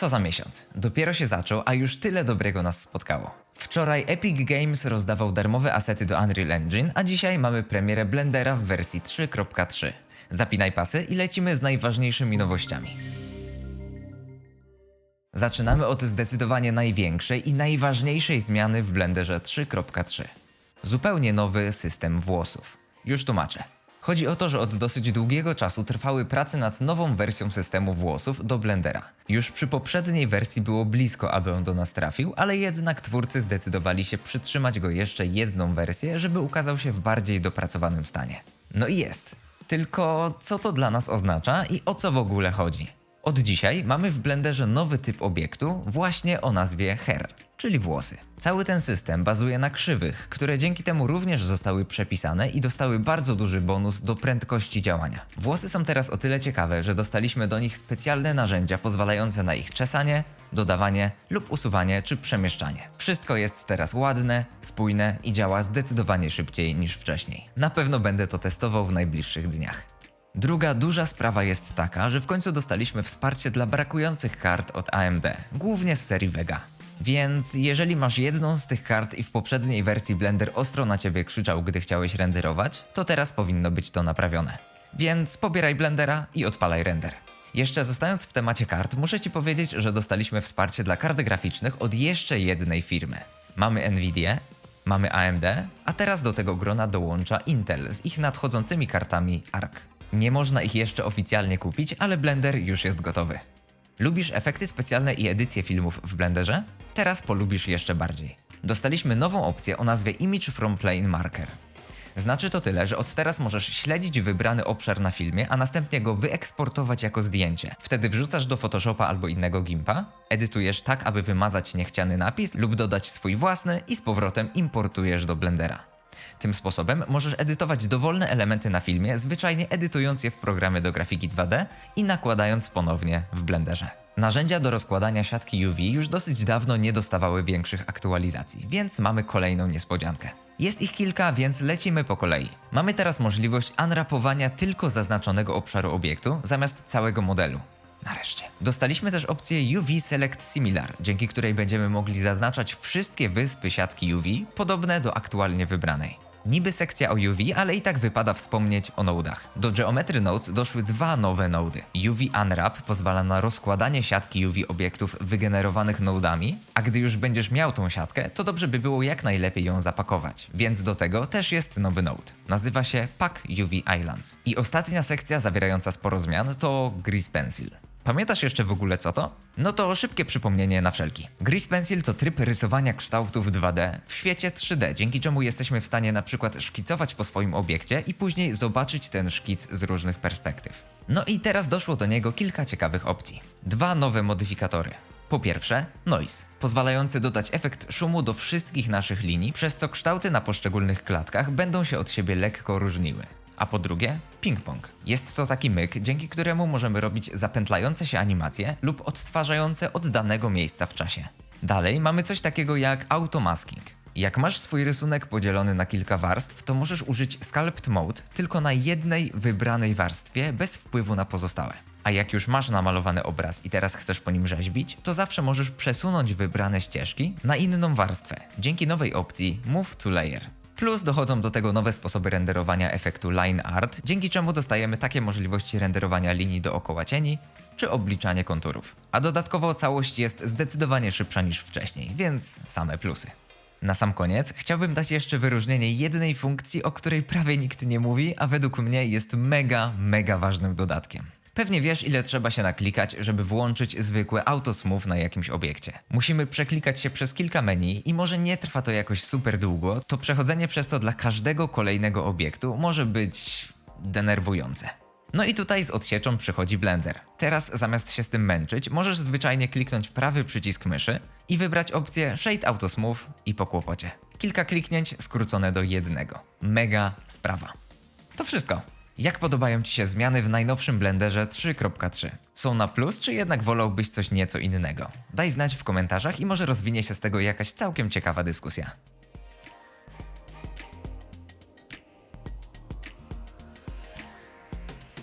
Co za miesiąc. Dopiero się zaczął, a już tyle dobrego nas spotkało. Wczoraj Epic Games rozdawał darmowe asety do Unreal Engine, a dzisiaj mamy premierę Blendera w wersji 3.3. Zapinaj pasy i lecimy z najważniejszymi nowościami. Zaczynamy od zdecydowanie największej i najważniejszej zmiany w Blenderze 3.3. Zupełnie nowy system włosów. Już tłumaczę. Chodzi o to, że od dosyć długiego czasu trwały prace nad nową wersją systemu włosów do Blendera. Już przy poprzedniej wersji było blisko, aby on do nas trafił, ale jednak twórcy zdecydowali się przytrzymać go jeszcze jedną wersję, żeby ukazał się w bardziej dopracowanym stanie. No i jest. Tylko co to dla nas oznacza i o co w ogóle chodzi? Od dzisiaj mamy w Blenderze nowy typ obiektu właśnie o nazwie hair, czyli włosy. Cały ten system bazuje na krzywych, które dzięki temu również zostały przepisane i dostały bardzo duży bonus do prędkości działania. Włosy są teraz o tyle ciekawe, że dostaliśmy do nich specjalne narzędzia pozwalające na ich czesanie, dodawanie lub usuwanie czy przemieszczanie. Wszystko jest teraz ładne, spójne i działa zdecydowanie szybciej niż wcześniej. Na pewno będę to testował w najbliższych dniach. Druga duża sprawa jest taka, że w końcu dostaliśmy wsparcie dla brakujących kart od AMD, głównie z serii Vega. Więc jeżeli masz jedną z tych kart i w poprzedniej wersji Blender ostro na ciebie krzyczał, gdy chciałeś renderować, to teraz powinno być to naprawione. Więc pobieraj Blendera i odpalaj render. Jeszcze zostając w temacie kart, muszę Ci powiedzieć, że dostaliśmy wsparcie dla kart graficznych od jeszcze jednej firmy. Mamy Nvidia, mamy AMD, a teraz do tego grona dołącza Intel z ich nadchodzącymi kartami ARC. Nie można ich jeszcze oficjalnie kupić, ale Blender już jest gotowy. Lubisz efekty specjalne i edycje filmów w Blenderze? Teraz polubisz jeszcze bardziej. Dostaliśmy nową opcję o nazwie Image from Plane Marker. Znaczy to tyle, że od teraz możesz śledzić wybrany obszar na filmie, a następnie go wyeksportować jako zdjęcie. Wtedy wrzucasz do Photoshopa albo innego gimpa, edytujesz tak, aby wymazać niechciany napis lub dodać swój własny i z powrotem importujesz do Blendera. Tym sposobem możesz edytować dowolne elementy na filmie, zwyczajnie edytując je w programie do grafiki 2D i nakładając ponownie w Blenderze. Narzędzia do rozkładania siatki UV już dosyć dawno nie dostawały większych aktualizacji, więc mamy kolejną niespodziankę. Jest ich kilka, więc lecimy po kolei. Mamy teraz możliwość unwrapowania tylko zaznaczonego obszaru obiektu zamiast całego modelu. Nareszcie. Dostaliśmy też opcję UV Select Similar, dzięki której będziemy mogli zaznaczać wszystkie wyspy siatki UV podobne do aktualnie wybranej. Niby sekcja o UV, ale i tak wypada wspomnieć o nodach. Do Geometry Nodes doszły dwa nowe nody. UV Unwrap pozwala na rozkładanie siatki UV obiektów wygenerowanych nodami, a gdy już będziesz miał tą siatkę, to dobrze by było jak najlepiej ją zapakować. Więc do tego też jest nowy node. Nazywa się Pack UV Islands. I ostatnia sekcja zawierająca sporo zmian to Grease Pencil. Pamiętasz jeszcze w ogóle co to? No to szybkie przypomnienie na wszelki. Grease Pencil to tryb rysowania kształtów 2D w świecie 3D, dzięki czemu jesteśmy w stanie na przykład szkicować po swoim obiekcie i później zobaczyć ten szkic z różnych perspektyw. No i teraz doszło do niego kilka ciekawych opcji. Dwa nowe modyfikatory. Po pierwsze, noise, pozwalający dodać efekt szumu do wszystkich naszych linii, przez co kształty na poszczególnych klatkach będą się od siebie lekko różniły. A po drugie, ping-pong. Jest to taki myk, dzięki któremu możemy robić zapętlające się animacje lub odtwarzające od danego miejsca w czasie. Dalej mamy coś takiego jak automasking. Jak masz swój rysunek podzielony na kilka warstw, to możesz użyć Sculpt Mode tylko na jednej wybranej warstwie bez wpływu na pozostałe. A jak już masz namalowany obraz i teraz chcesz po nim rzeźbić, to zawsze możesz przesunąć wybrane ścieżki na inną warstwę dzięki nowej opcji Move to Layer. Plus dochodzą do tego nowe sposoby renderowania efektu line art, dzięki czemu dostajemy takie możliwości renderowania linii dookoła cieni czy obliczanie konturów. A dodatkowo całość jest zdecydowanie szybsza niż wcześniej, więc same plusy. Na sam koniec chciałbym dać jeszcze wyróżnienie jednej funkcji, o której prawie nikt nie mówi, a według mnie jest mega, mega ważnym dodatkiem. Pewnie wiesz, ile trzeba się naklikać, żeby włączyć zwykłe autosmooth na jakimś obiekcie. Musimy przeklikać się przez kilka menu i może nie trwa to jakoś super długo, to przechodzenie przez to dla każdego kolejnego obiektu może być denerwujące. No i tutaj z odsieczą przychodzi Blender. Teraz zamiast się z tym męczyć, możesz zwyczajnie kliknąć prawy przycisk myszy i wybrać opcję Shade Auto Smooth i po kłopocie. Kilka kliknięć skrócone do jednego. Mega sprawa. To wszystko. Jak podobają Ci się zmiany w najnowszym Blenderze 3.3? Są na plus, czy jednak wolałbyś coś nieco innego? Daj znać w komentarzach i może rozwinie się z tego jakaś całkiem ciekawa dyskusja.